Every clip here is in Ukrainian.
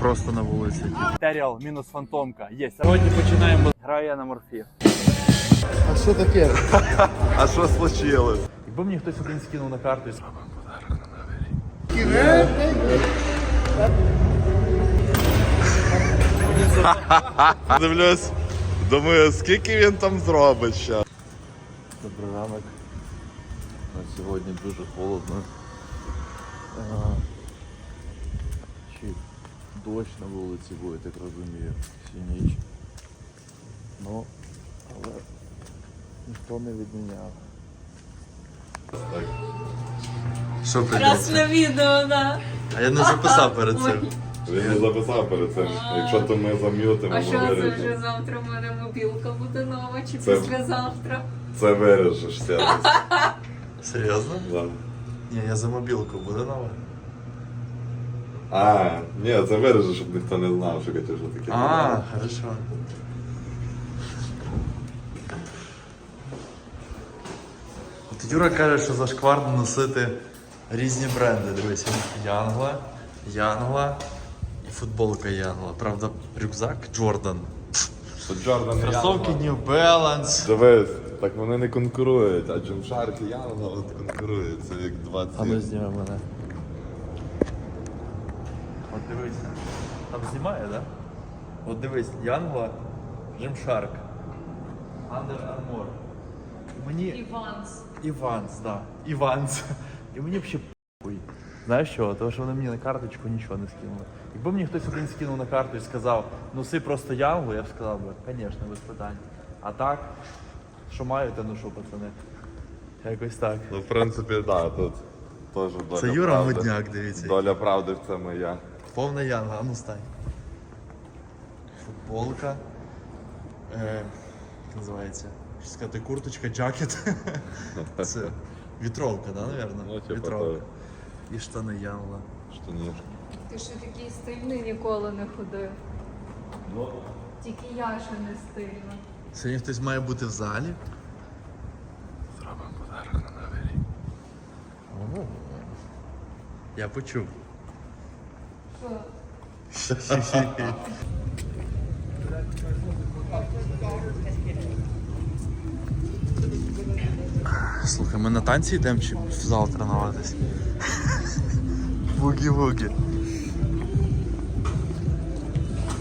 просто на вулиці. Теріал мінус фантомка. Є. Сьогодні починаємо. Граю я на морфі. А що таке? А що случилось? Якби мені хтось один скинув на карту і сказав, Дивлюсь, думаю, скільки він там зробить ще. Добрий ранок. На сьогодні дуже холодно. Дощ на вулиці буде, так розумію, всю ніч. Ну, але ніхто не відміняв. Що Раз на відео, да. А я не записав перед цим. Він не записав перед цим. Якщо то ми зам'ютимо, А що це вже завтра в мене мобілка буде нова чи Це- післязавтра? Це виріжеш. Серйозно? Да. Ні, я за мобілку буде нова. А, ні, це виріжеш, щоб ніхто не знав, що вже таке. А, хорошо. От Юра каже, що зашкварно носити різні бренди. Дивись, Янгла, Янгла і футболка Янгла. Правда, рюкзак Джордан. От Джордан Кросовки. New Balance. Дивись, так вони не конкурують, а Gymshark і Янго от конкурують. Це як два А ну ці. зніме мене. Дивись. Там знімає, так? Да? От дивись, Янгла, Gymshark, Under Armour. Мені... Іванс. Іванс, да. Іванс. І мені взагалі похуй. Знаєш чого? Тому що вони мені на карточку нічого не скинули. Якби мені хтось один скинув на карту і сказав, ну си просто янгу, я б сказав би, звісно, без питань. А так, що маю, те ношу, пацани. Якось так. Ну, в принципі, так, да, тут теж доля Це Юра правди. Модняк, дивіться. Доля правди в цьому я. Повна янга, а ну стань. Футболка. Е, як називається? Що сказати, курточка, джакет. Це вітровка, да, наверное? Ну, типа Вітровка. І штани. Що ні. Ти ще такий стильний ніколи не ходив. Ну, Тільки я ще не стильна. Сьогодні хтось має бути в залі. зробимо подарок на новий рік. Я почув. Слухай, ми на танці йдемо чи в зал тренуватись? Бугі-бугі.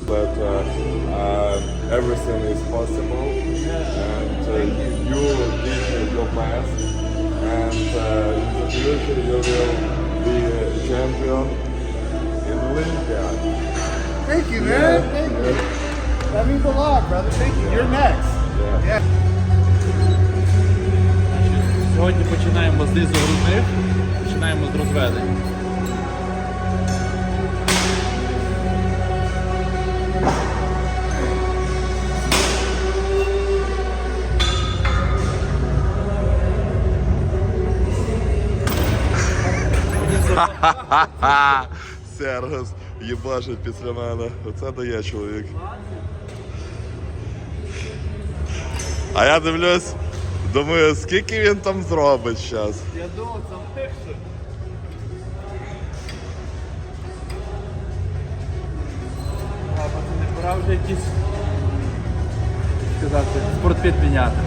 But uh, uh, everything is possible, and uh, you did your best, and uh, in the future you will be a champion in. Thank you, man. Thank you. That means a lot, brother. Thank you. You're next. Yeah. Сьогодні починаємо з низу грудних, починаємо з розведень. Сергос їбашить після мене. Оце дає чоловік. А я дивлюсь, думаю, скільки він там зробить зараз. Я думав, там легше. А, пацани, пора вже якісь сказати, спортфіт міняти.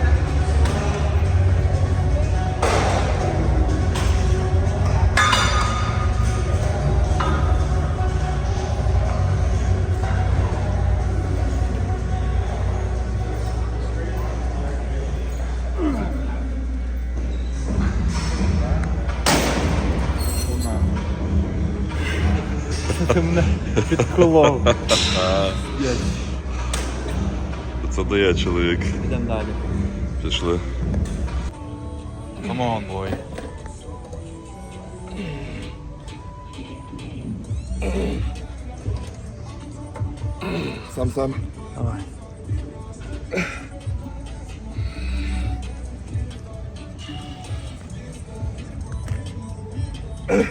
підколов. Це дає чоловік. Йдемо далі. Пішли. Come on, boy. Сам сам. Давай. Ну,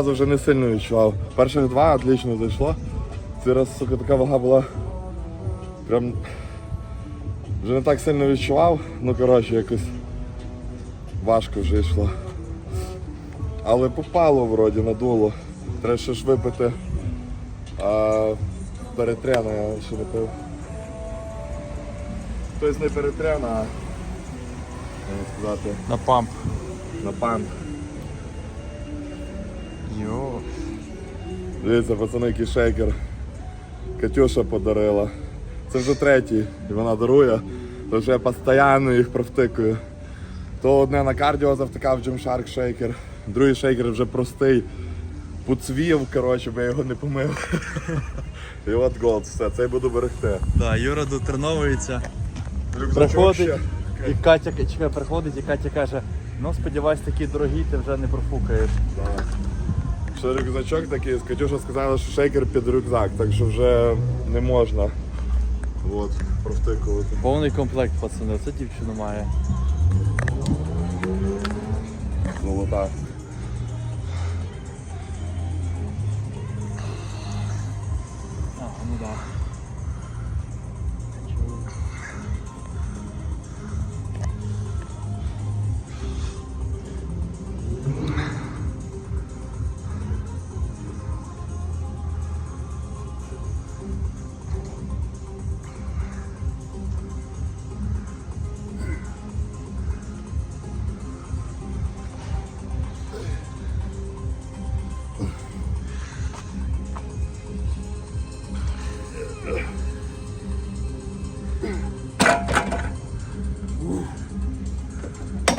Разу вже не сильно відчував. Перших два отлично зайшло. Цей раз, сука, така вага була прям Вже не так сильно відчував, ну коротше, якось важко вже йшло. Але попало вроді, надуло. Треба ще ж випити. А, перетряна я ще не пив. Тобто не перетряна, а як сказати, На памп. на пан. Йо. Дивіться, пацани, який шейкер. Катюша подарила. Це вже третій, і вона дарує. Тож я постійно їх провтикую. То одне на кардіо завтикав Gymshark шейкер, другий шейкер вже простий. Поцвів, коротше, бо я його не помив. І от голд, все, цей буду берегти. Да, Юра дотреновується. Рюкзачок Приходить і Катя чекай, приходить, і Катя каже, ну сподіваюсь, такі дорогі ти вже не профукаєш. Да. Ще рюкзачок такий, Катюша сказала, що шейкер під рюкзак, так що вже не можна. От, провтикувати. Повний комплект, пацани, це дівчина має. Золота.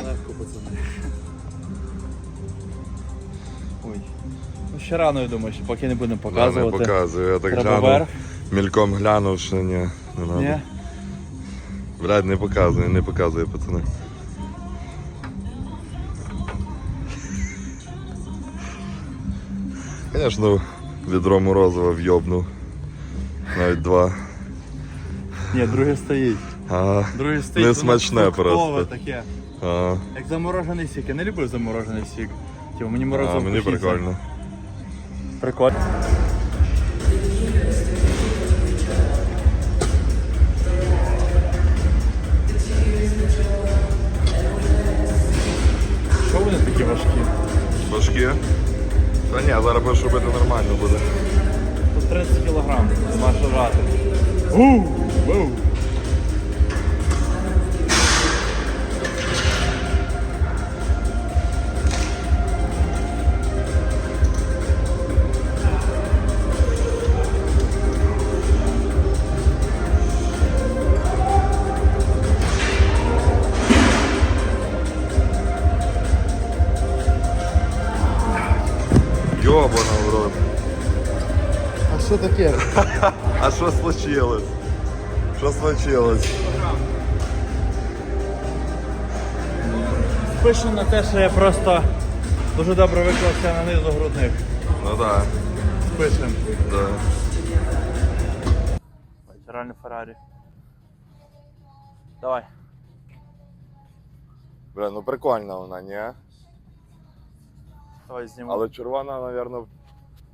Легко, пацани. Ой. Ну ще рано, я думаю, що поки не будемо Да, не показувати. показую, я так Треба глянув. вверх. Мільком глянув, що ні, не. Ні? Блядь, не показує, не показує, пацани. Звісно, відро морозива вйобнув. Навіть два. Ні, друге стоїть. А, Друге стоїть. Не воно смачне фруктове просто. таке. а, Як заморожений сік. Я не люблю заморожений сік. Типу, мені а морозиво мені хочеться. прикольно. Прикольно. Що вони такі важкі? Важкі? Та ні, зараз будеш робити нормально буде. Тут 30 кілограм, нема що жати. Таке? А що случилось? Що случилось? Пишу на те, що я просто дуже добре виклався на низу грудних. Ну да, Пишем. да. Реально Феррарі. Давай. Бля, ну прикольна вона, ні? Давай зніму. Але червона, мабуть,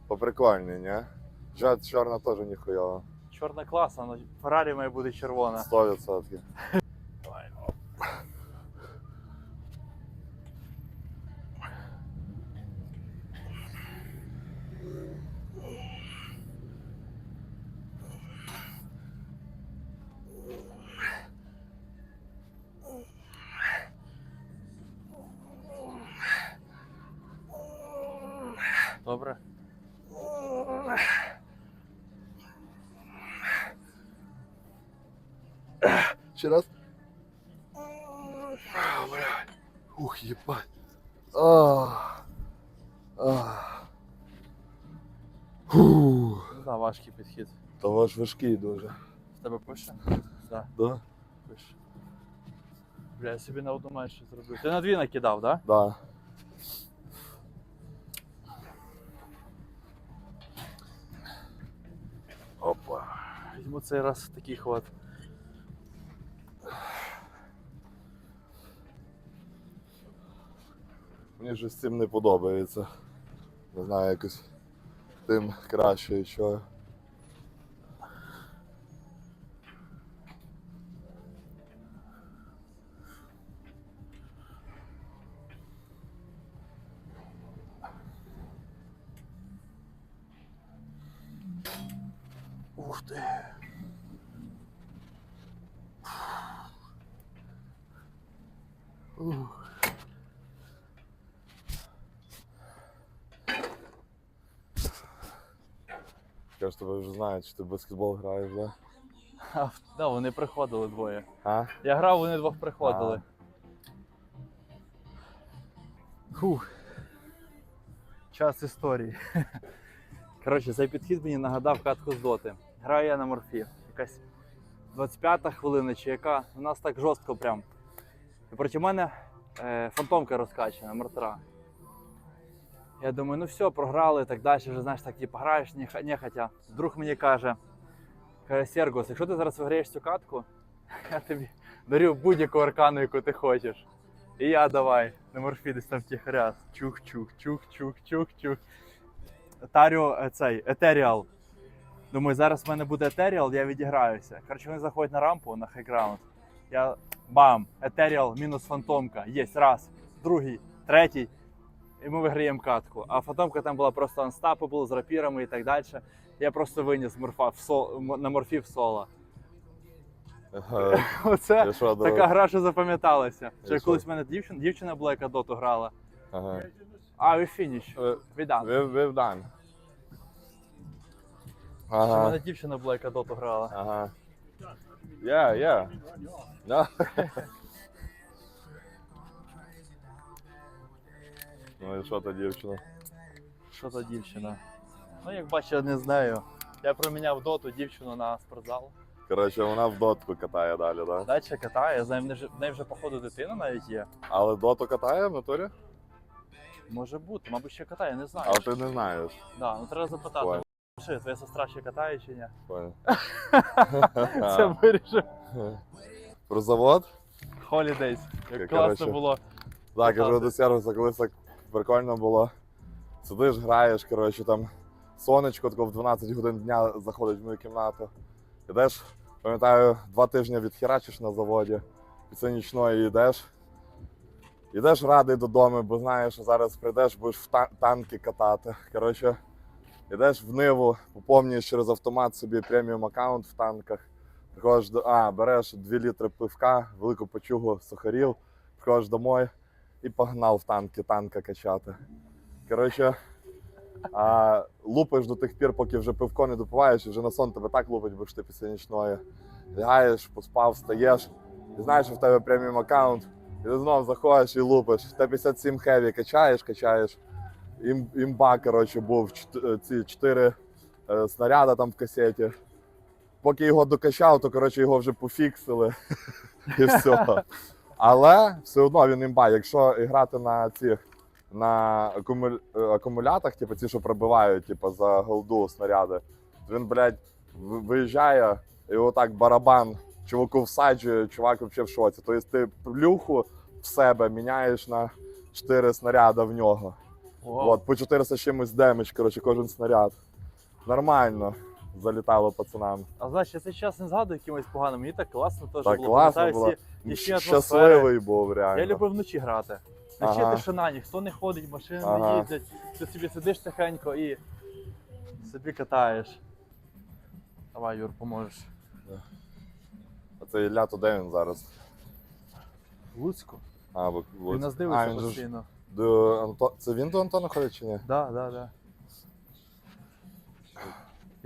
поприкольній, ні? Жад чорна теж ніхуя. Чорна класна, але Феррарі має бути червона. 100%. Давай. Добре. Ще раз. А, блядь. Ух, ебать. А. А. Фу. Ну да, важкий підхід. Та ваш важкий дуже. В тебе пише? Так, Да? пише. Бля, я собі на одну менше зробив. Ти на дві накидав, так? Да. Опа. Візьму цей раз такий хват. мені щось з цим не подобається. Не знаю, якось тим краще що. Ух ты! Тебе вже знають, що ти в баскетбол граєш, да? А, да, вони приходили двоє. А? Я грав, вони двох приходили. Фух. Час історії. Коротше, цей підхід мені нагадав катку з доти. Граю я на морфі. Якась 25-та хвилина чи яка. У нас так жорстко прям. І проти мене е, фантомка розкачана, мертра. Я думаю, ну все, програли і так далі. Вже знаєш, так типу, граєш нехотя. Друг мені каже, каже, Сергос, якщо ти зараз виграєш цю катку, я тобі дарю будь-яку аркану, яку ти хочеш. І я давай на морфі десь там втіхаря. Чух-чух, чух-чух, чух-чух. Тарю е, цей етеріал. Думаю, зараз в мене буде етеріал, я відіграюся. Коротше, вони заходять на рампу на хайграунд. Я бам! Етеріал мінус фантомка. Єсть раз, другий, третій. І ми виграємо катку. А фантомка там була просто unstoppable з рапірами і так далі. Я просто виніс морфа в сол, на морфі в соло. Е, Оце що, така гра, що запам'яталася. Ще колись в мене дівчина, дівчина була, яка доту грала. Ага. А, we finish. Ви- Віддам. We've, we've done. Ще в мене дівчина була, яка доту грала. Ага. Yeah, yeah. Да. Ну і що та дівчина? Що за дівчина? Ну, як бачиш, не знаю. Я проміняв доту дівчину на спортзал. Коротше, вона в дотку катає далі, да? Далі катає, я в неї вже- в неї вже походу дитина навіть є. Але доту катає в натурі? Може бути, мабуть, ще катає, не знаю. Але ти не знаєш. Да, ну треба запитати. Понял. Що, твоя сестра ще катає чи ні? Понял. Це вирішив. Про завод? Holidays. Як Коротше. класно було. Так, кажу Показуй. до сервісу, колись так прикольно було. Сидиш, граєш, коротше, там сонечко тако в 12 годин дня заходить в мою кімнату. Ідеш, пам'ятаю, два тижні відхерачиш на заводі, після нічної йдеш. Йдеш радий додому, бо знаєш, що зараз прийдеш, будеш в та- танки катати. Коротше, йдеш в Ниву, поповнюєш через автомат собі преміум аккаунт в танках. Приходиш до. А, береш 2 літри пивка, велику почугу сухарів, приходиш домой і погнав в танки, танка качати. Коротше, а, лупиш до тих пір, поки вже пивко не допиваєш, і вже на сон тебе так лупить, бо ж ти після нічної. Лягаєш, поспав, встаєш, і знаєш, що в тебе преміум аккаунт, і ти знов заходиш і лупиш. Ти 57 хеві качаєш, качаєш. Ім, імба, коротше, був е, ці чотири е, снаряда там в касеті. Поки його докачав, то коротше його вже пофіксили. І все. Але все одно він імба. Якщо грати на цих на акумуль... е, акумулятах, типу ці, що пробивають, типу, за голду снаряди, він, блядь, виїжджає і отак барабан чуваку всаджує, чувак взагалі в шоці. Тобто ти плюху в себе міняєш на 4 снаряди в нього. Вау. От, по 400 з чимось демедж, коротше, кожен снаряд. Нормально залітало пацанам. А знаєш, я цей час не згадую якимось поганим. Мені так класно теж Так було. класно було. всі. Щасливий був реально. Я любив вночі грати. Вночі Ага. тишина, ніхто не ходить, машини не їздять. Ти собі сидиш тихенько і собі катаєш. Давай, Юр, поможеш. А це Ілля, то де він зараз? В Луцьку. А, бо, Він нас дивиться же ж до Анто... Це він до Антона ходить чи ні? Да, да, да.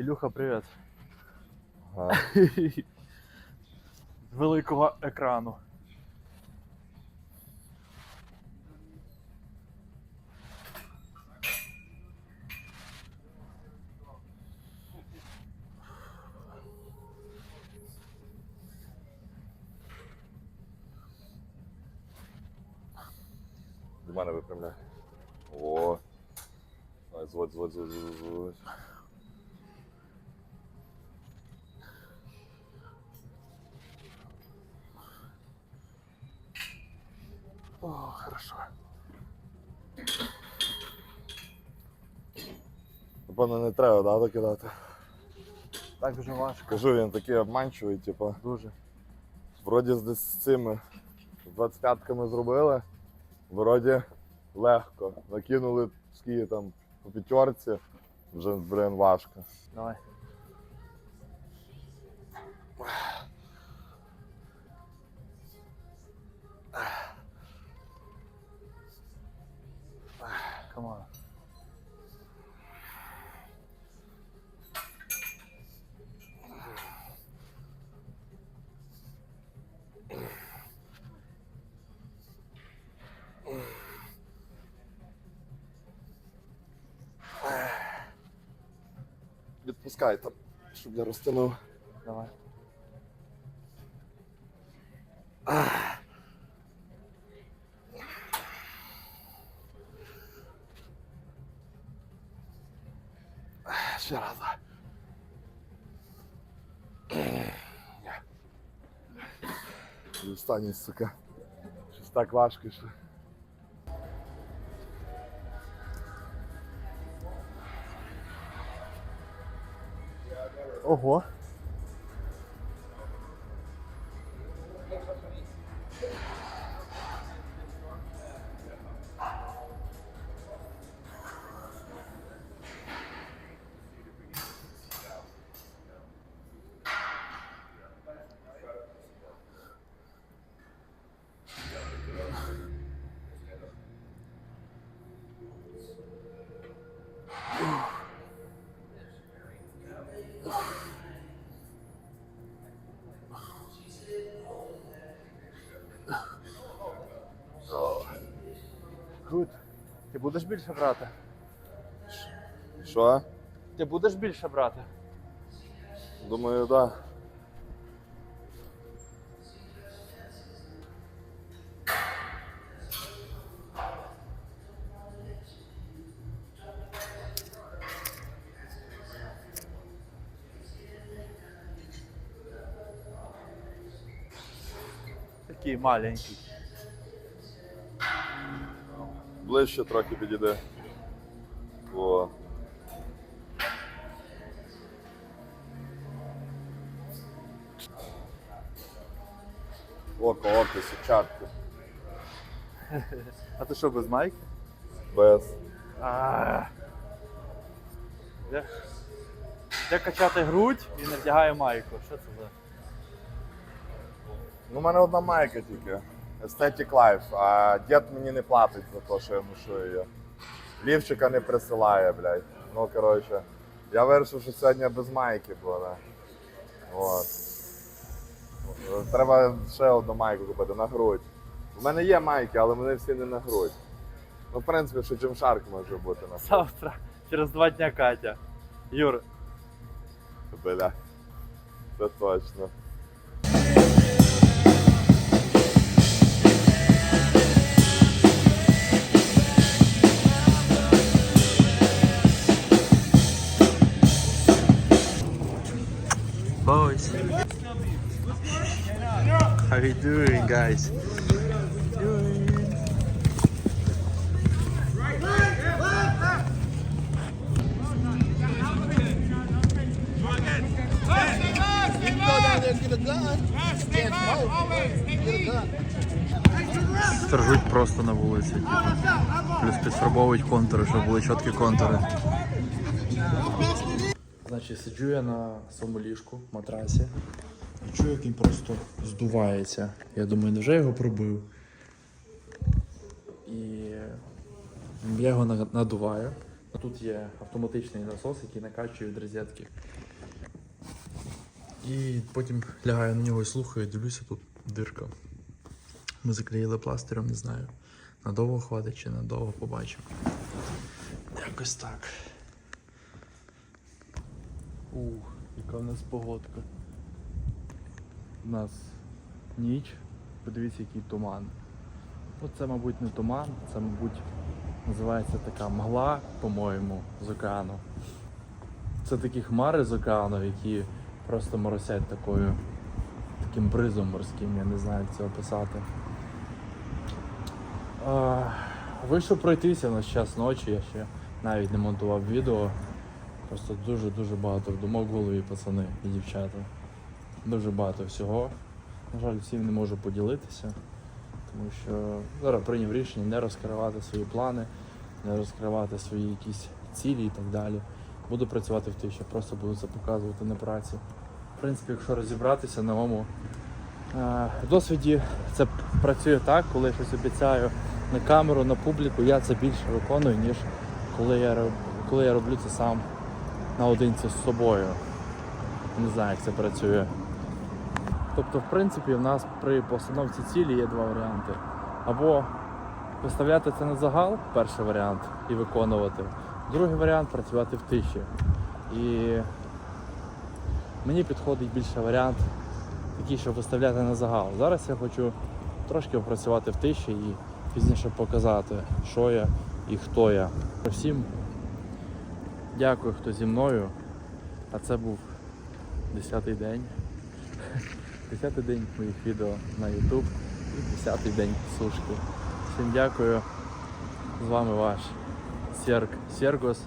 Ілюха, привіт. Ага. З великого екрану. До мене випрямляй. О. Зводь, зводь, зводь, зводь, зводь. О, хорошо. Напевно, не треба, да, докидати. Так дуже важко. Кажу, він такий обманчивий, типу. Дуже. Вроді з цими з 25-ками зробили. Вроді легко. Накинули скільки там по п'ятерці, вже, блин, важко. Давай. Відпускай там, щоб я розтягнув. Давай. Ще раз. Останній, сука. Щось так важко, що. Ого. Будеш більше брати? Що? Ти будеш більше брати? Думаю, так. Да. Такий маленький. Ближче трохи підійде. О. Око, око, січатку. А ти що, без майки? Без. А. Де, де качати грудь і не вдягає майку. Що це за? Ну, у мене одна майка тільки. Aesthetic Life, а дід мені не платить за те, що я ношу її. Лівчика не присилає, блядь. Ну, коротше. Я вирішив, що сьогодні без майки буде. От. Треба ще одну майку купити на грудь. У мене є майки, але вони всі не на грудь. Ну, в принципі, що Gymshark може бути на грудь. Завтра, через два дня Катя. Юр, Бля. Це точно. How you doing, guys? Стержуть просто на вулиці. Плюс підфарбовують контури, щоб були чіткі контури. Значить, сиджу я на своєму ліжку, матрасі. І чую, як він просто здувається. Я думаю, невже його пробив? І я його надуваю. Тут є автоматичний насос, який накачує від розетки. І потім лягаю на нього і слухаю, дивлюся, тут дирка. Ми заклеїли пластирем, не знаю. Надовго хватить чи надовго побачимо. Якось так. Ух, яка в нас погодка. У нас ніч. Подивіться, який туман. Ну, це, мабуть, не туман, це, мабуть, називається така мгла, по-моєму, з океану. Це такі хмари з океану, які просто моросять такою, таким бризом морським, я не знаю, як це описати. А, вийшов пройтися у нас час ночі, я ще навіть не монтував відео. Просто дуже-дуже багато думок в голові, пацани і дівчата. Дуже багато всього. На жаль, всім не можу поділитися, тому що зараз прийняв рішення не розкривати свої плани, не розкривати свої якісь цілі і так далі. Буду працювати в тиші, просто буду це показувати на праці. В принципі, якщо розібратися на моєму е, досвіді, це працює так, коли я щось обіцяю на камеру, на публіку, я це більше виконую, ніж коли я, коли я роблю це сам наодинці з собою. Не знаю, як це працює. Тобто, в принципі, в нас при постановці цілі є два варіанти. Або виставляти це на загал, перший варіант, і виконувати. Другий варіант працювати в тиші. І мені підходить більше варіант такий, щоб виставляти на загал. Зараз я хочу трошки попрацювати в тиші і пізніше показати, що я і хто я. Всім дякую, хто зі мною. А це був 10-й день. 10-й день моїх відео на YouTube і 10-й день сушки. Всім дякую. З вами ваш Серг Сергос.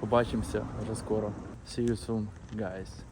Побачимося вже скоро. See you soon, guys.